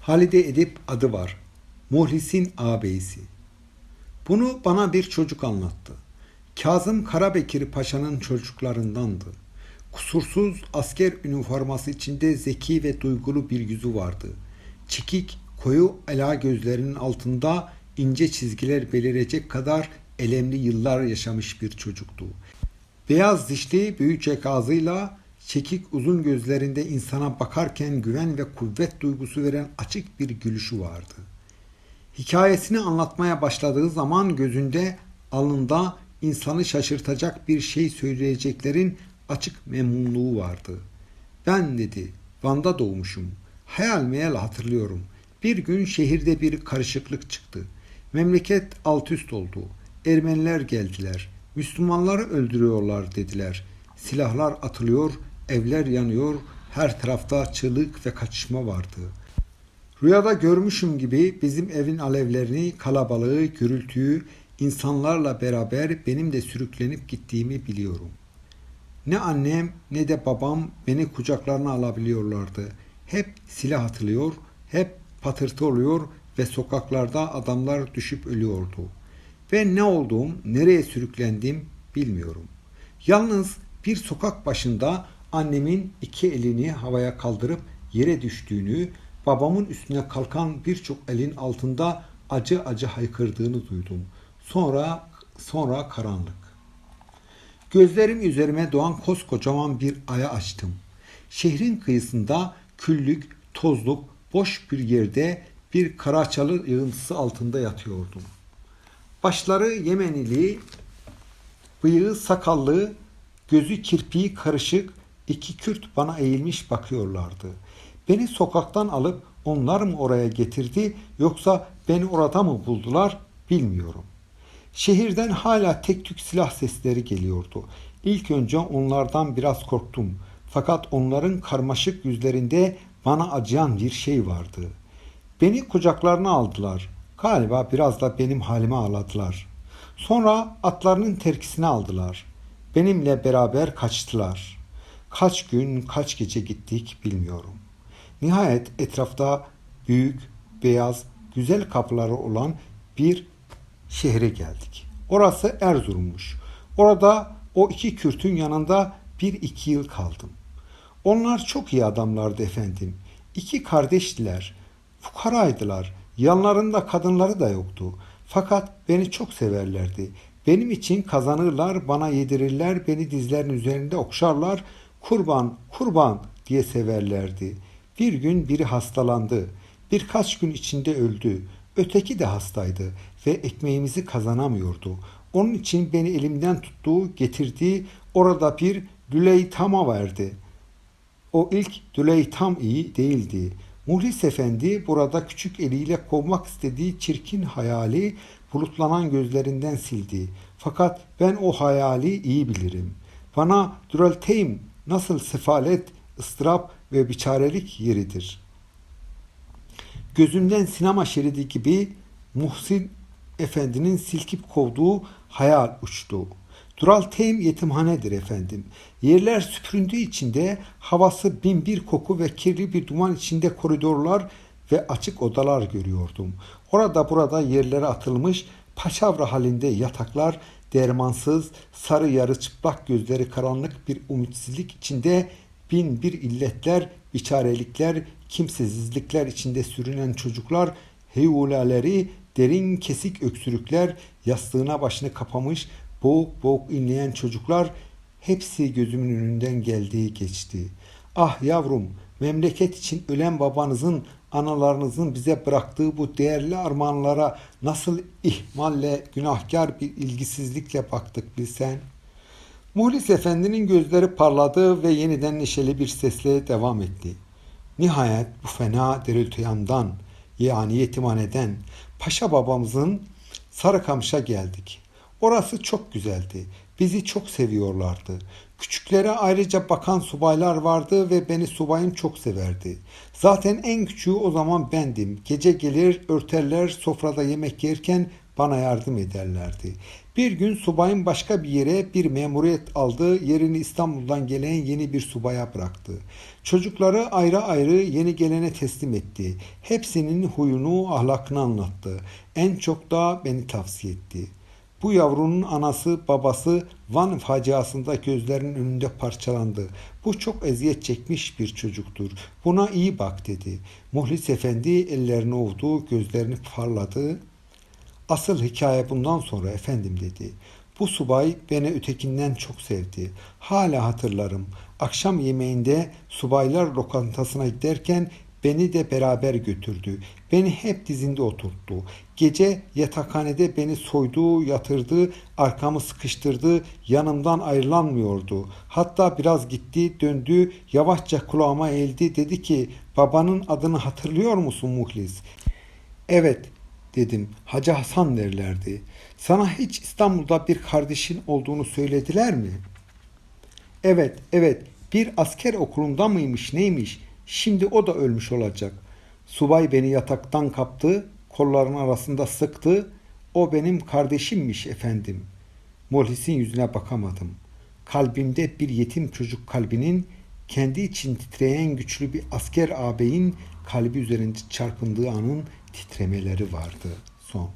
Halide Edip adı var. Muhlis'in ağabeyisi. Bunu bana bir çocuk anlattı. Kazım Karabekir Paşa'nın çocuklarındandı. Kusursuz asker üniforması içinde zeki ve duygulu bir yüzü vardı. Çekik, koyu ela gözlerinin altında ince çizgiler belirecek kadar elemli yıllar yaşamış bir çocuktu. Beyaz dişli büyücek ağzıyla çekik uzun gözlerinde insana bakarken güven ve kuvvet duygusu veren açık bir gülüşü vardı. Hikayesini anlatmaya başladığı zaman gözünde, alnında insanı şaşırtacak bir şey söyleyeceklerin açık memnunluğu vardı. Ben dedi, Van'da doğmuşum. Hayal meyal hatırlıyorum. Bir gün şehirde bir karışıklık çıktı. Memleket alt üst oldu. Ermeniler geldiler. Müslümanları öldürüyorlar dediler. Silahlar atılıyor, evler yanıyor, her tarafta çığlık ve kaçışma vardı. Rüyada görmüşüm gibi bizim evin alevlerini, kalabalığı, gürültüyü, insanlarla beraber benim de sürüklenip gittiğimi biliyorum. Ne annem ne de babam beni kucaklarına alabiliyorlardı. Hep silah atılıyor, hep patırtı oluyor ve sokaklarda adamlar düşüp ölüyordu. Ben ne olduğum, nereye sürüklendim bilmiyorum. Yalnız bir sokak başında annemin iki elini havaya kaldırıp yere düştüğünü, babamın üstüne kalkan birçok elin altında acı acı haykırdığını duydum. Sonra sonra karanlık. Gözlerim üzerime doğan koskocaman bir aya açtım. Şehrin kıyısında küllük, tozluk, boş bir yerde bir karaçalı yığıntısı altında yatıyordum. Başları Yemenili, bıyığı sakallı, gözü kirpiği karışık iki Kürt bana eğilmiş bakıyorlardı. Beni sokaktan alıp onlar mı oraya getirdi yoksa beni orada mı buldular bilmiyorum. Şehirden hala tek tük silah sesleri geliyordu. İlk önce onlardan biraz korktum. Fakat onların karmaşık yüzlerinde bana acıyan bir şey vardı. Beni kucaklarına aldılar. Galiba biraz da benim halime ağladılar. Sonra atlarının terkisini aldılar. Benimle beraber kaçtılar. Kaç gün, kaç gece gittik bilmiyorum. Nihayet etrafta büyük, beyaz, güzel kapıları olan bir şehre geldik. Orası Erzurum'muş. Orada o iki Kürt'ün yanında bir iki yıl kaldım. Onlar çok iyi adamlardı efendim. İki kardeştiler. Fukaraydılar. Yanlarında kadınları da yoktu. Fakat beni çok severlerdi. Benim için kazanırlar, bana yedirirler, beni dizlerin üzerinde okşarlar. Kurban, kurban diye severlerdi. Bir gün biri hastalandı. Birkaç gün içinde öldü. Öteki de hastaydı ve ekmeğimizi kazanamıyordu. Onun için beni elimden tuttu, getirdi. Orada bir Düleytam'a verdi. O ilk Düleytam iyi değildi. Muhlis Efendi burada küçük eliyle kovmak istediği çirkin hayali bulutlanan gözlerinden sildi. Fakat ben o hayali iyi bilirim. Bana Dürelteym nasıl sefalet, ıstırap ve biçarelik yeridir. Gözümden sinema şeridi gibi Muhsin Efendi'nin silkip kovduğu hayal uçtu. Dural Teym yetimhanedir efendim. Yerler süpüründüğü içinde havası bin bir koku ve kirli bir duman içinde koridorlar ve açık odalar görüyordum. Orada burada yerlere atılmış paçavra halinde yataklar, dermansız, sarı yarı çıplak gözleri karanlık bir umitsizlik içinde bin bir illetler, biçarelikler, kimsesizlikler içinde sürünen çocuklar, heyulaleri, derin kesik öksürükler, yastığına başını kapamış, boğuk boğuk inleyen çocuklar hepsi gözümün önünden geldiği geçti. Ah yavrum, memleket için ölen babanızın, analarınızın bize bıraktığı bu değerli armağanlara nasıl ihmalle, günahkar bir ilgisizlikle baktık bilsen. Muhlis Efendi'nin gözleri parladı ve yeniden neşeli bir sesle devam etti. Nihayet bu fena derültüyandan yani yetimhaneden Paşa babamızın Sarıkamış'a geldik. Orası çok güzeldi. Bizi çok seviyorlardı. Küçüklere ayrıca bakan subaylar vardı ve beni subayım çok severdi. Zaten en küçüğü o zaman bendim. Gece gelir örterler sofrada yemek yerken bana yardım ederlerdi. Bir gün subayın başka bir yere bir memuriyet aldığı yerini İstanbul'dan gelen yeni bir subaya bıraktı. Çocukları ayrı ayrı yeni gelene teslim etti. Hepsinin huyunu, ahlakını anlattı. En çok da beni tavsiye etti. Bu yavrunun anası babası Van faciasında gözlerinin önünde parçalandı. Bu çok eziyet çekmiş bir çocuktur. Buna iyi bak dedi. Muhlis Efendi ellerini ovdu, gözlerini parladı. Asıl hikaye bundan sonra efendim dedi. Bu subay beni ötekinden çok sevdi. Hala hatırlarım. Akşam yemeğinde subaylar lokantasına giderken beni de beraber götürdü. Beni hep dizinde oturttu. Gece yatakhanede beni soydu, yatırdı, arkamı sıkıştırdı, yanımdan ayrılanmıyordu. Hatta biraz gitti, döndü, yavaşça kulağıma eğildi, dedi ki, babanın adını hatırlıyor musun Muhlis? Evet dedim. Hacı Hasan derlerdi. Sana hiç İstanbul'da bir kardeşin olduğunu söylediler mi? Evet, evet. Bir asker okulunda mıymış, neymiş? Şimdi o da ölmüş olacak. Subay beni yataktan kaptı, kollarının arasında sıktı. O benim kardeşimmiş efendim. Muhlis'in yüzüne bakamadım. Kalbimde bir yetim çocuk kalbinin kendi için titreyen güçlü bir asker ağabeyin kalbi üzerinde çarpındığı anın titremeleri vardı. Son.